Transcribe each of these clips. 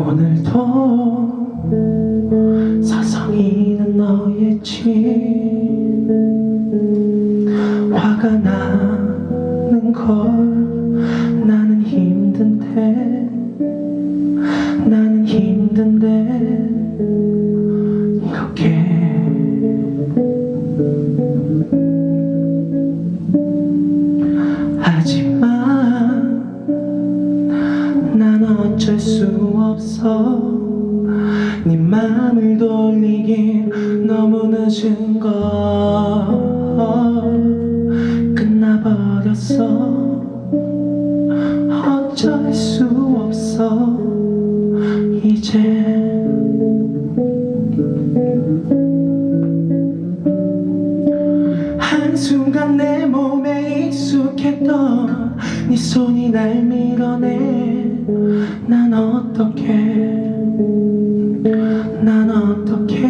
오늘도 사성이는 너의 집 화가 나는 걸 어쩔 수 없어. 네 맘을 돌리긴 너무 늦은 걸 끝나버렸어. 어쩔 수 없어. 이제 한순간 내 몸에 익숙했던 네 손이 날 밀어내. 난 어떻게 난 어떻게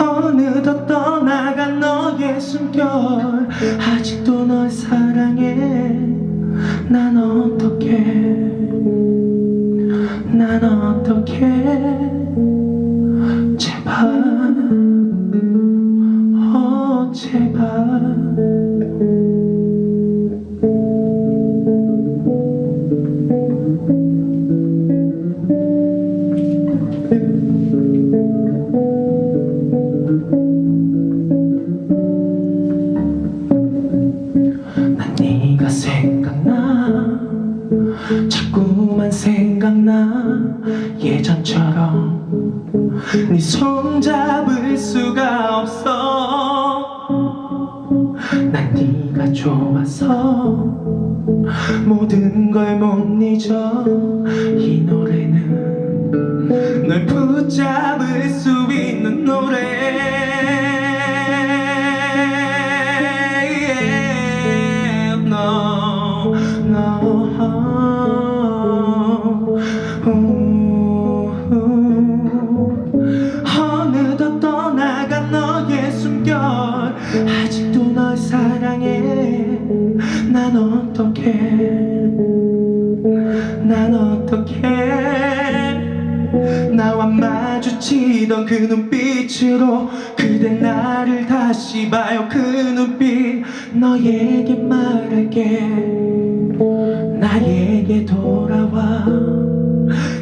어느덧 떠나간 너의 숨결. 아직도 널 사랑해. 난 어떻게 난 어떻게 제발. 어 제발 생각나? 자꾸만 생각나? 예전처럼 네 손 잡을 수가 없어. 난 네가 좋아서 모든 걸 못 잊어 어느덧 떠나간 너의 숨결. 아직도 널 사랑해. 난 어떻게 난 어떻게 나와 마주치던 그 눈빛으로 그대 나를 다시 봐요. 그 눈빛 너에게 말할게. 나에게 돌아와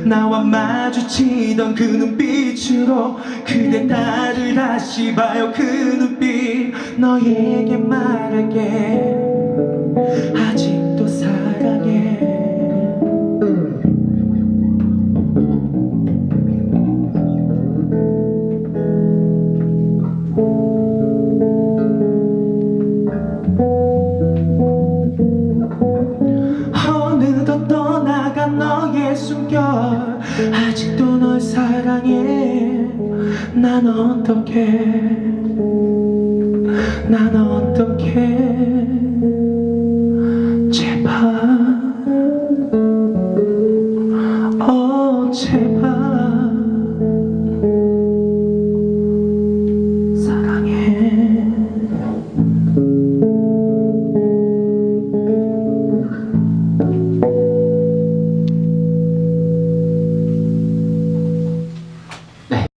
나와 마주치던 그 눈빛으로 그대 나를 다시 봐요. 그 눈빛 너에게 말할게 난 어떻게 난 어떻게